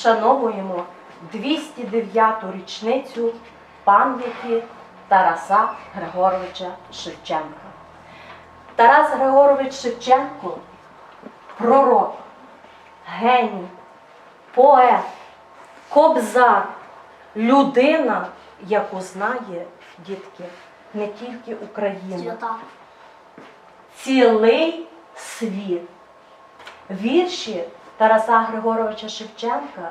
вшановуємо 209-ту річницю пам'яті Тараса Григоровича Шевченка. Тарас Григорович Шевченко пророк, геній, поет, кобзар, людина, яку знає дітки не тільки Україна цілий світ. Вірші Тараса Григоровича Шевченка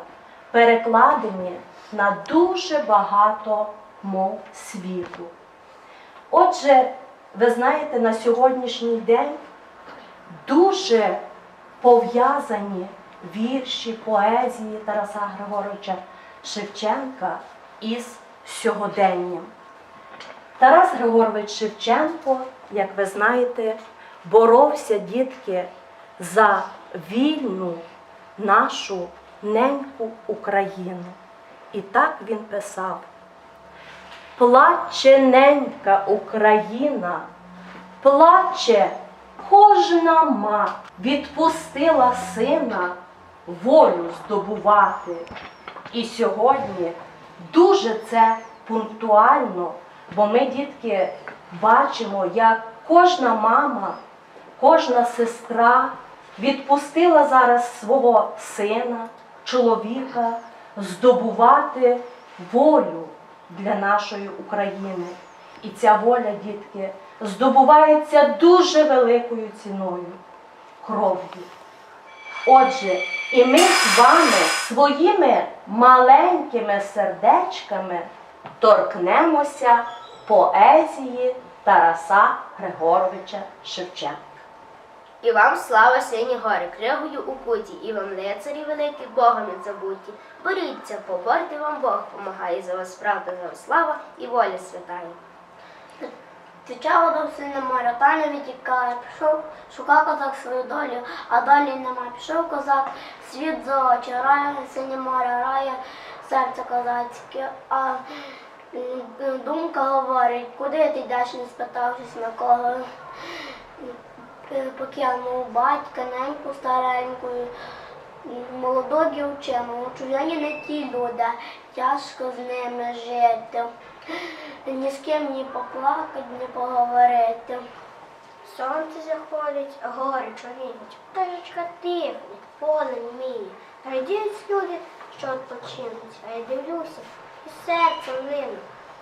перекладені на дуже багато мов світу. Отже, ви знаєте, на сьогоднішній день дуже пов'язані вірші, поезії Тараса Григоровича Шевченка із сьогоденням. Тарас Григорович Шевченко, як ви знаєте, боровся дітки за вільну нашу неньку Україну. І так він писав: Плаче ненька Україна, плаче кожна ма, відпустила сина волю здобувати. І сьогодні дуже це пунктуально, бо ми, дітки, бачимо, як кожна мама, кожна сестра відпустила зараз свого сина, чоловіка здобувати волю для нашої України. І ця воля, дітки, здобувається дуже великою ціною кров'ю. Отже, і ми з вами своїми маленькими сердечками торкнемося поезії Тараса Григоровича Шевченка. І вам слава сині гори, кригою у путі, і вам лицарі великі, Богом не забуті. Боріться, поборти вам Бог помагає, за вас правда, за вас слава і воля святає. Тече до сина моря, та відтікає, пішов, шукав козак свою долю, а долі нема. Пішов козак, світ за очі, рає, синє море, рає, серце козацьке, а думка говорить, куди ти йдеш, не спитавшись на кого. Е, Покинув батька, неньку стареньку, молоду дівчину, у чужині не ті люди, тяжко з ними жити. Ні з ким ні поплакати, ні поговорити. Сонце заходить, а гори чорніють, пташечка тихне, поле міє. Радіють люди, що відпочинуть, а я дивлюся, і серце лину,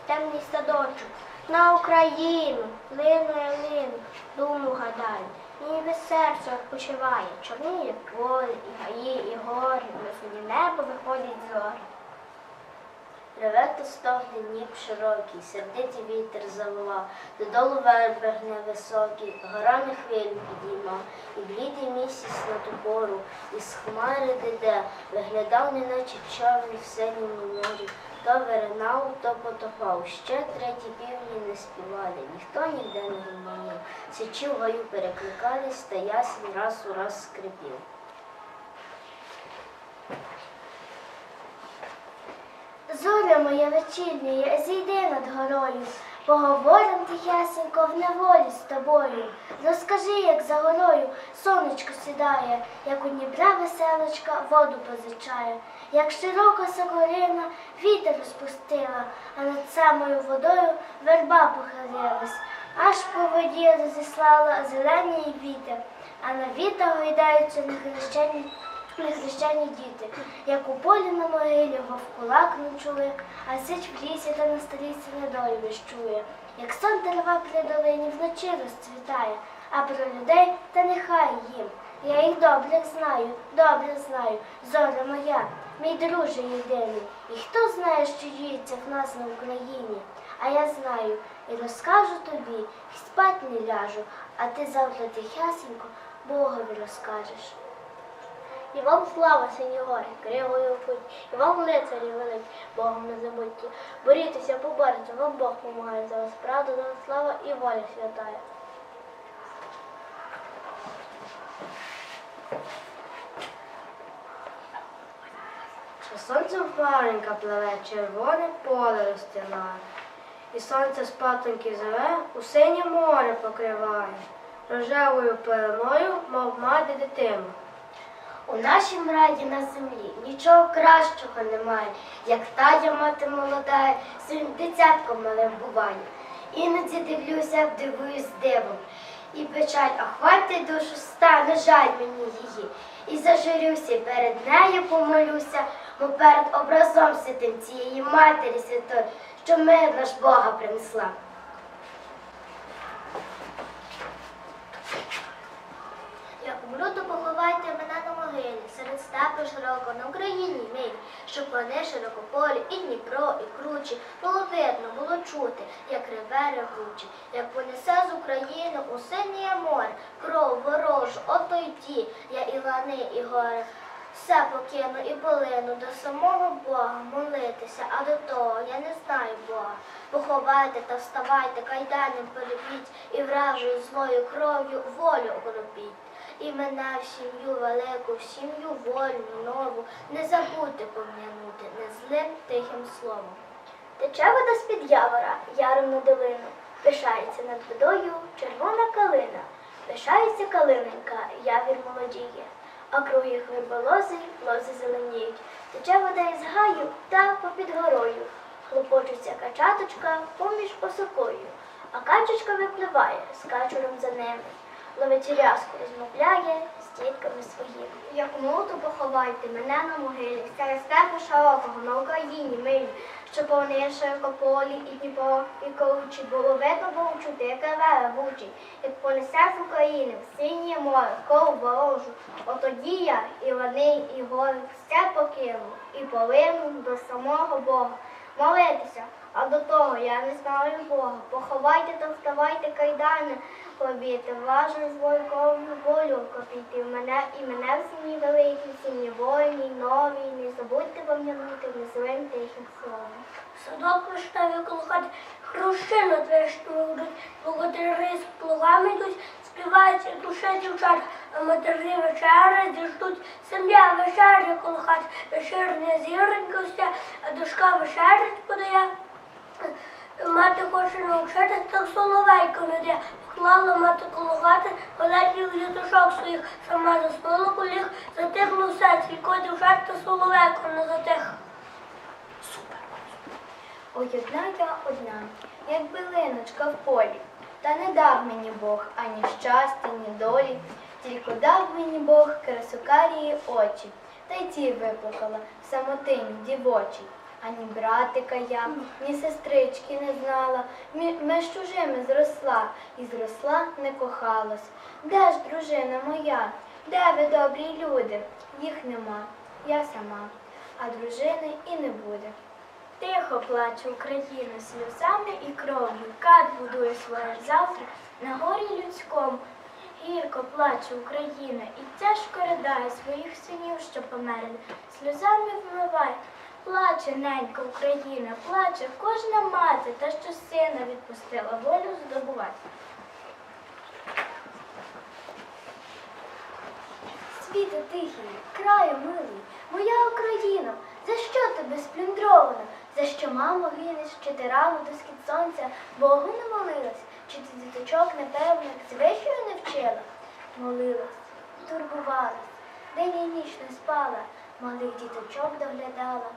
темний садочок, на Україну, лину я лину, думу гадаю, ніби серце відпочиває, чорніє поле, і гаї, і гори, на сині небо виходять зори. Реве стогне ніб широкий, сердитий вітер завивав, додолу верби гне високий, гора хвилю підіймав, і блідий місяць на ту пору, із хмари диде, виглядав, неначе човен в синьому морі, то виринав, то потопав, ще треті півні не співали, ніхто ніде не гомонів, січі в гаю перекликались, та ясень раз у раз скрипів. Зоря моя вечірня, зійди над горою, поговорим тихесенько в неволі з тобою. Розкажи, як за горою сонечко сідає, як у Дніпра веселочка воду позичає, як широка сокорина вітер розпустила, а над самою водою верба похилилась, аж по воді розіслала зелений вітер, а на вітер гойдаються нехрещені Нехрещені діти, як у полі на могилі вовкулак ночує, а сич в лісі та на сторіці недолю віщує, як сон дерева при долині вночі розцвітає, а про людей та нехай їм. Я їх добре знаю, добре знаю, зоря моя, мій друже єдиний. І хто знає, що діється в нас на Україні? А я знаю і розкажу тобі, і спать не ляжу, а ти завтра тихесенько Богові розкажеш. І вам слава, сині гори, кривою путь, і вам лицарі великі, Богом не забудьте. Борітеся, поборете, вам Бог помагає за вас, правда, за вас слава і воля святая. Сонце паренька пливе, червоне поле розстилає, і сонце з патоньки зове, у синє море покриває, рожевою пеленою, мов мати дитину. У нашім раді на землі нічого кращого немає, як тая мати молода, своїм дитятком малим буває. Іноді дивлюся, дивуюсь дивом. І печаль охватить душу, стане жаль мені її. І зажурюся, і перед нею помолюся, мов перед образом святим цієї матері святої, що мир наш Бога принесла. Як умру, то поховайте мене на могилі, серед степу широко на Україні милі, щоб вони широкополі, і Дніпро, і кручі, було видно, було чути, як реве ревучі, як понесе з України у синє море, кров ворожу, ото ті, я і лани, і гори. Все покину і полину до самого Бога молитися, а до того я не знаю Бога. Поховайте та вставайте, кайданем полюбіть і вражою злою кров'ю волю окропіть. І мене в сім'ю велику, в сім'ю вольну, нову, не забудьте пом'янути незлим тихим словом. Тече вода з-під явора, яром на долину, пишається над водою червона калина, пишається калиненька, явір молодіє, а круги хлиба лози зеленіють. Тече вода із гаю та попід горою, хлопочуться качаточка поміж осокою, а качечка випливає з качуром за ними. Ловить рязку розмовляє з дітками своїми. Як молоду поховайте мене на могилі, серед степу широкого на Україні милі, що повне широкополі і Дніпро, і колючі, було видно було чути, яке вера вучить, як понесе з України в синє море, кров ворожу. Отоді я і лани, і гори все покину, і полину до самого Бога. Молитися, а до того я не знаю Бога. Поховайте та вставайте кайдани, побіти, важно свою кровну волю копіти. Мене і мене в сім'ї великій, сім'ї воїній, новій, не забудьте пом'янути незлим тихим словом. Садок виштаві коло хати, хрущі над вишнею йдуть, богатири з плугами йдуть, співають і душе дівчат, а матері вечери діждуть. Сім'я вечеря коло хати, вечірня зіронька вся, а дошка вечерять подає. Мати хоче навчити, так соловейко не де. Поклала мати коло хати, голетніх діточок своїх, сама заснула коліг, затихло все, тільки дівчат та соловейко не затих. Ой, одна я одна, як билиночка в полі. Та не дав мені Бог ані щастя, ні долі, тільки дав мені Бог красокарії очі, та й ті виплакала в самотині дівочій. Ані братика я, ні сестрички не знала, Мі- меж чужими зросла, і зросла не кохалась. Де ж дружина моя? Де ви добрі люди? Їх нема, я сама, а дружини і не буде. Тихо плаче Україна сльозами і кров'ю, кат будує своє завтра на горі людському. Гірко плаче Україна і тяжко ридає своїх синів, що померли, сльозами вмиває. Плаче ненька Україна, плаче кожна мати, та що сина відпустила волю здобувати. Світе тихий, краю милий, моя Україна, за що тебе сплюндровано? За що мамо гинеш, чи ти рано до схід сонця Богу не молилась, чи ти діточок непевних звичаю не вчила? Молилась, турбувалась, день і ніч не спала, малих діточок доглядала,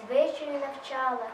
звичаю навчала.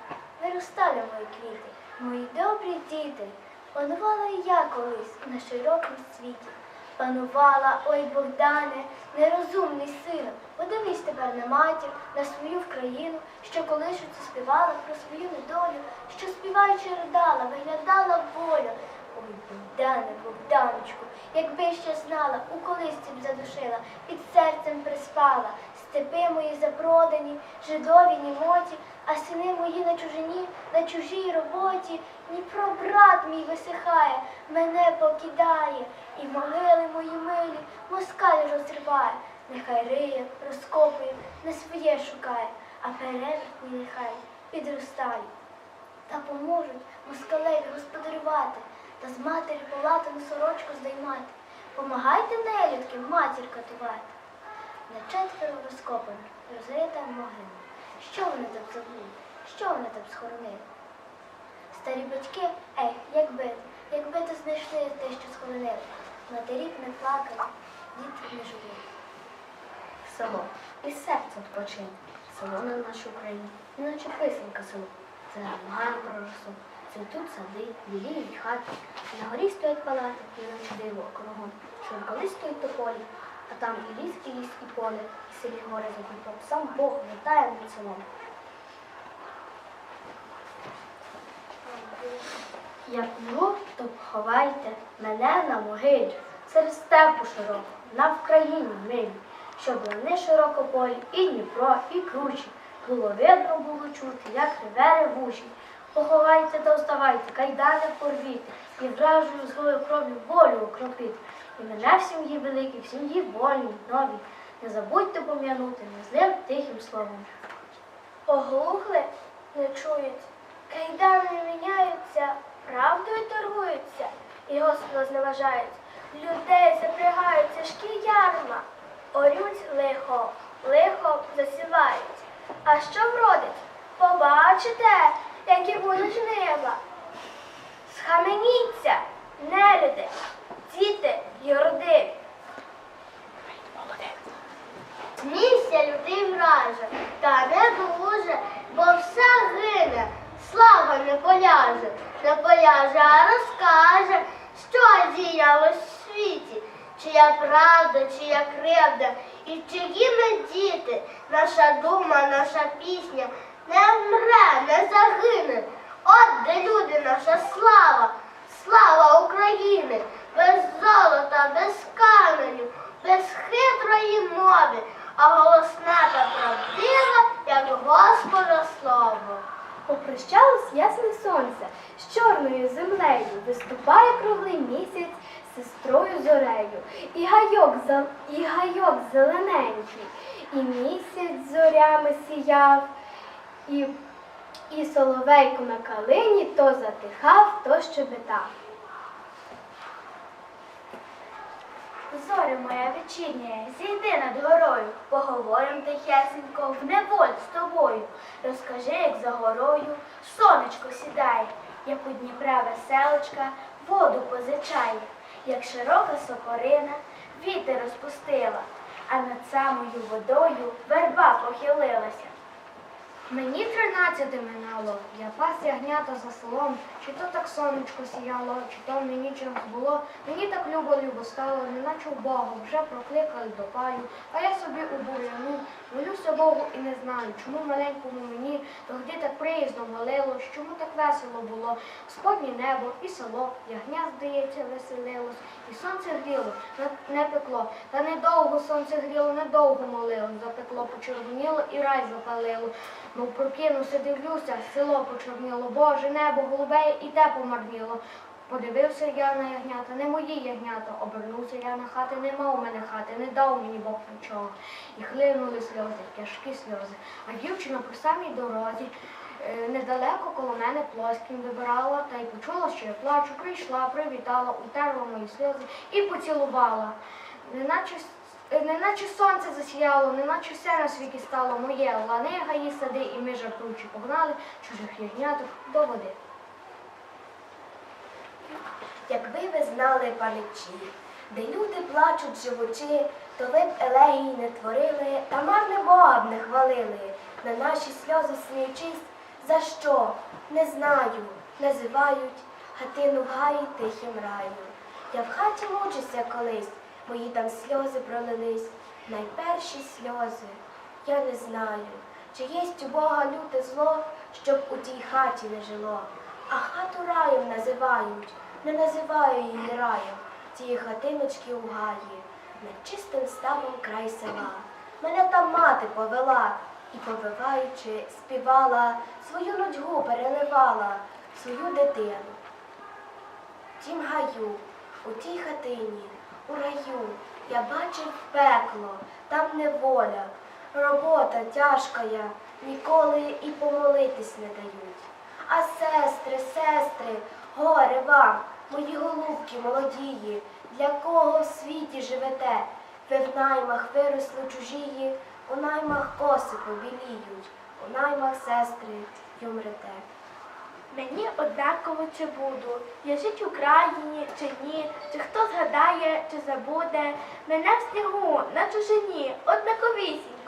Виростали мої квіти, мої добрі діти. Панувала і я колись на широкому світі. Панувала, ой Богдане, нерозумний сину. Подивись тепер на матір, на свою вкраїну, що колишиться співала про свою недолю, що співаючи ридала, виглядала волю. Ой, Богдане, Богданочку, якби ще знала, у колисці б задушила, під серцем приспала, степи мої запродані, жидові німоті, а сини мої на чужині, на чужій роботі, Дніпро брат мій висихає, мене покидає, і могили мої милі москаль розриває, нехай риє, розкопує, не своє шукає, а перевертні нехай підростає. Та поможуть москалеві господарювати, та з матері полатану сорочку здіймати. Помагайте нелюдки матір катувати. На четверо розкопано, розрита могила. Що вони там забули? Що вони там схоронили? Старі батьки, ех, якби, якби то знайшли те, що схоронили. Матері не плакали, діти не жили. село, і серце відпочине. Село на нашій Україні, іначе писанка село. Це про росу. Цвітуть сади, біліють хати, на горі стоять палати, іначе диво кругом. Що колись стоїть тополі, а там і ліс, і ліс, і поле, і селі гори за. Сам Бог вітає над селом. Як мру, то поховайте мене на могилі, серед степу широко, на Вкраїні милі, щоб лани широкополі, і Дніпро, і кручі, було видно, було чути, як реве ревучі. Поховайте та вставайте, кайдани порвіте, і вражою злою кров'ю волю окропити. І мене в сім'ї великій, в сім'ї вольній, новій. Не забудьте пом'янути незлим тихим словом. Оглухли, не чують. Кайдани міняються, правдою торгуються, і Господа зневажають. Людей запрягають тяжкі ярма, орють лихо, лихо засівають. А що вродить? Побачите, які будуть жнива. Схаменіться, нелюди, діти юродиві. Смійся, людей враже, та не дуже, бо все гине, слава не поляже, не поляже, а розкаже, що діялось в світі, чия правда, чия кривда, і чиї ми діти, наша дума, наша пісня не вмре, не загине. От де люди, наша слава соловейко на калині то затихав, то щебетав. Зоря моя вечірня, зійди над горою, поговорим тихесенько в неволь з тобою. Розкажи, як за горою сонечко сідає, як у Дніпра веселочка воду позичає, як широка сокорина вітер розпустила, а над самою водою верба похилилася. Мені тринадцяти минало, я пас ягнята за селом, чи то так сонечко сіяло, чи то мені чимось було. Мені так любо любо стало, неначе в Бога вже прокликали до паю, а я собі у бур'яну молюся Богу і не знаю, чому маленькому мені тогді так приїздом валило, чому так весело було. Споднє небо і село, ягня, здається, веселилось, і сонце гріло, не- пекло. Та недовго сонце гріло, недовго молило, запекло, почервоніло і рай запалило. Мов прокинувся, дивлюся, село почорніло, Боже, небо голубе і те помарніло. Подивився я на ягнята, не мої ягнята. Обернувся я на хати, нема у мене хати, не дав мені Бог нічого. І хлинули сльози, тяжкі сльози. А дівчина по самій дорозі, е, недалеко коло мене плоским вибирала, та й почула, що я плачу, прийшла, привітала, утерла мої сльози і поцілувала. Неначе Е, Неначе сонце засіяло, неначе все на світі стало моє, лани, гаї, сади, і ми жартуючи погнали чужих ягняток до води. Якби ви знали паничі, де люди плачуть живучи, то ви б елегії не творили, та марне Бога б не хвалили, на наші сльози сміючись, за що? Не знаю, називають хатину в гаї тихим раю. Я в хаті мучуся колись, мої там сльози пролились, найперші сльози. Я не знаю, чи єсть у Бога люте зло, щоб у тій хаті не жило. А хату раєм називають, не називаю її раєм, цієї хатиночки у гаї, над ставом край села. Мене там мати повела і, повиваючи, співала, свою нудьгу переливала, свою дитину. Тім гаю, у тій хатині, у раю, я бачив пекло, там неволя, робота тяжка я, ніколи і помолитись не дають. А сестри, сестри, горе вам, мої голубки молодії, для кого в світі живете? Ви в наймах виросли чужії, у наймах коси побіліють, у наймах сестри й умрете. Мені однаково чи буду. Я жить в Україні чи ні, чи хто згадає, чи забуде. Мене в снігу на чужині,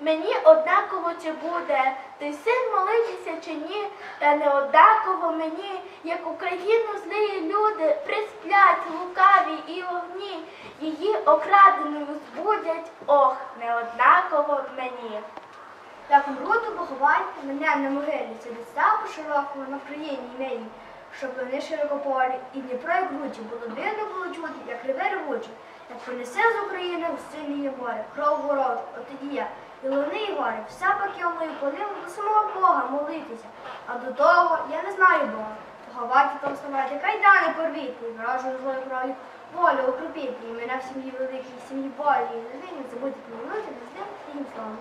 Мені однаково чи буде. Той син молитися чи ні, та не однаково мені, як Україну злі люди присплять лукаві і огні, її окраденою збудять, ох, не однаково мені. Як умру, то поховайте мене на могилі, це ставку широкому на Україні нині, щоб вони широкополі, і Дніпро і кручі, було дивно було чути, як реве ревуче, як понесе з України в синє море, кров ворожу, от тоді я, і луни і гори, вся паківною полину до самого Бога молитися, а до того я не знаю Бога. Поховати там ставати, кайдани порвіть, вражу злою кров'ю, волю укропіть, і мене в сім'ї великій, сім'ї болі, і не винні забудьте помилуйте, без ним і словом.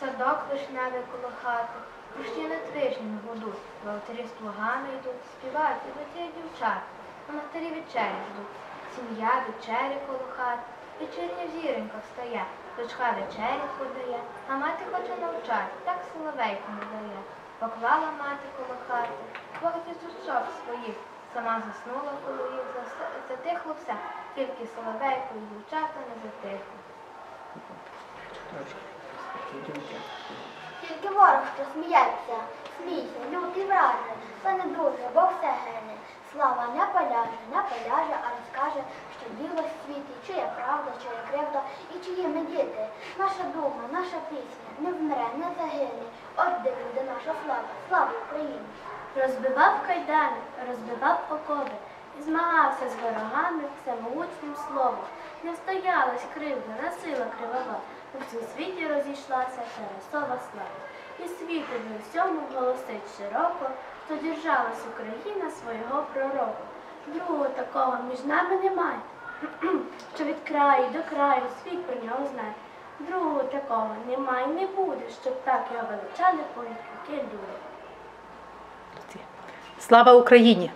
Садок вишневий коло хати, мужчини тижнями годуть, волотарі з плугами йдуть, співають і летять дівчат, а матері вечері ждуть. Сім'я вечері коло хати, вечірня в зіроньках стає, дочка вечері подає, а мати хоче навчати, так соловейку не дає. Поклала мати коло хати, двох діточок своїх, сама заснула коло їх, затихло все, тільки соловейку і дівчата не затихли. Тільки ворог, що сміється, смійся, лютий враже, це не дуже, бо все гине. Слава не поляже, не поляже, а розкаже, що діло світі, чи є правда, чи є кривда, і чиї ми діти. Наша дума, наша пісня не вмре, не загине. От де буде наша слава, слава Україні! Розбивав кайдани, розбивав окови, і змагався з ворогами самоучним словом. Не стоялась кривда, насила кривава, у всім світі розійшлася Тарасова слава. І світові всьому голосить широко, що держалась Україна свого пророка. Другого такого між нами немає, що від краю до краю світ про нього знає. Другого такого немає, не буде, щоб так його величали політики люди. Слава Україні!